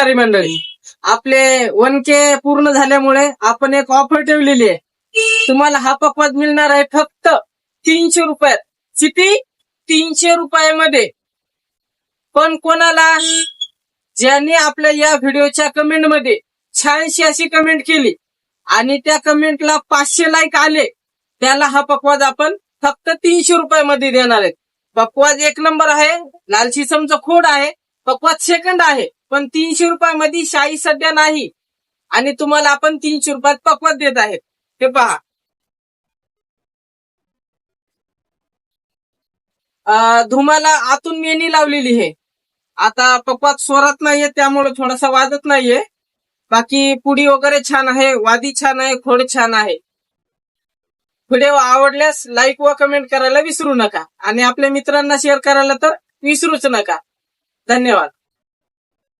नमस्कार मंडळी आपले वन के पूर्ण झाल्यामुळे आपण एक ऑफर ठेवलेली आहे. तुम्हाला हा पकवाज मिळणार आहे फक्त तीनशे रुपयात. किती? तीनशे रुपयामध्ये. पण कोणाला? ज्यांनी आपल्या या व्हिडिओच्या कमेंटमध्ये छानशी अशी कमेंट केली आणि त्या कमेंटला पाचशे लाईक आले त्याला हा पकवाज आपण फक्त तीनशे रुपयामध्ये देणार आहे पकवाज एक नंबर आहे लालची शिसमचं खोड आहे पकवाज सेकंड आहे. पण तीनशे रुपयामध्ये शाही सध्या नाही. आणि तुम्हाला आपण तीनशे रुपयात पकवत देत आहेत. ते पहा. धुमाला आतून मेनी लावलेली आहे. आता पकवात स्वरात नाहीये त्यामुळे थोडासा वाजत नाहीये. बाकी पुडी वगैरे छान आहे वादी छान आहे खोड छान आहे. व्हिडिओ आवडल्यास लाईक व कमेंट करायला विसरू नका. आणि आपल्या मित्रांना शेअर करायला तर विसरूच नका. धन्यवाद.